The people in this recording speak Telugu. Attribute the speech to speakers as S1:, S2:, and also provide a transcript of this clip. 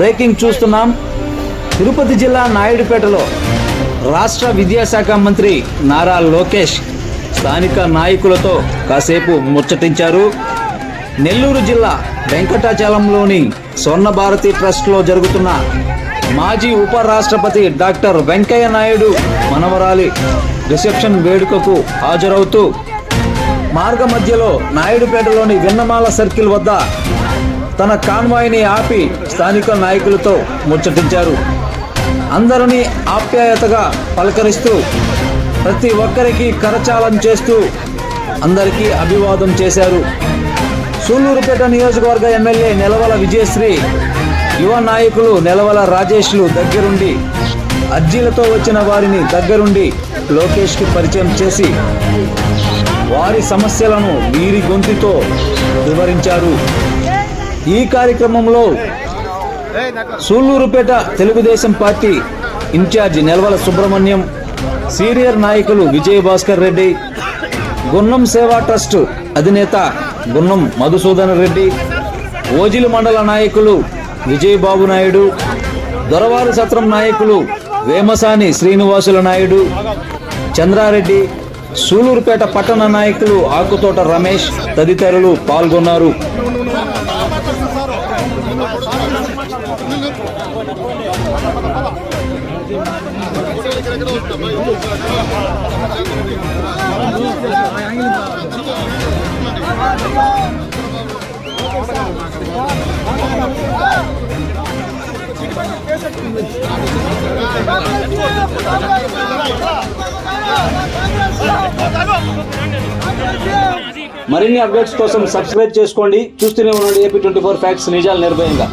S1: బ్రేకింగ్ చూస్తున్నాం. తిరుపతి జిల్లా నాయుడుపేటలో రాష్ట్ర విద్యాశాఖ మంత్రి నారా లోకేష్ స్థానిక నాయకులతో కాసేపు ముచ్చటించారు. నెల్లూరు జిల్లా వెంకటాచలంలోని స్వర్ణ భారతి ట్రస్ట్లో జరుగుతున్న మాజీ ఉపరాష్ట్రపతి డాక్టర్ వెంకయ్య నాయుడు మనవరాలి రిసెప్షన్ వేడుకకు హాజరవుతూ మార్గ మధ్యలో నాయుడుపేటలోని విన్నమాల సర్కిల్ వద్ద తన కాన్వాయ్ని ఆపి స్థానిక నాయకులతో ముచ్చటించారు. అందరినీ ఆప్యాయతగా పలకరిస్తూ ప్రతి ఒక్కరికి కరచాలం చేస్తూ అందరికీ అభివాదం చేశారు. సూళ్ళూరుపేట నియోజకవర్గ ఎమ్మెల్యే నెలవల విజయశ్రీ యువ నాయకులు నెలవల రాజేష్లు దగ్గరుండి అర్జీలతో వచ్చిన వారిని దగ్గరుండి లోకేష్కి పరిచయం చేసి వారి సమస్యలను వీరి గొంతుతో వివరించారు. ఈ కార్యక్రమంలో Sullurpeta Telugu Desam party in charge Nelavala Subrahmanyam senior నాయకులు విజయ్ భాస్కర్ రెడ్డి గున్నం సేవా ట్రస్ట్ అధినేత గున్నం మధుసూదన్ రెడ్డి ఓజిలి మండల నాయకులు విజయబాబు నాయుడు దొరవారు సత్రం నాయకులు వేమసాని శ్రీనివాసుల నాయుడు చంద్రారెడ్డి సూలూరుపేట పట్టణ నాయకులు ఆకుతోట రమేష్ తదితరులు పాల్గొన్నారు. మరిన్ని అప్డేట్స్ కోసం సబ్స్క్రైబ్ చేసుకోండి చూస్తూనే ఉండండి ఏపీ ట్వంటీ ఫోర్ ఫ్యాక్ట్స్ నిజాలు నిర్భయంగా.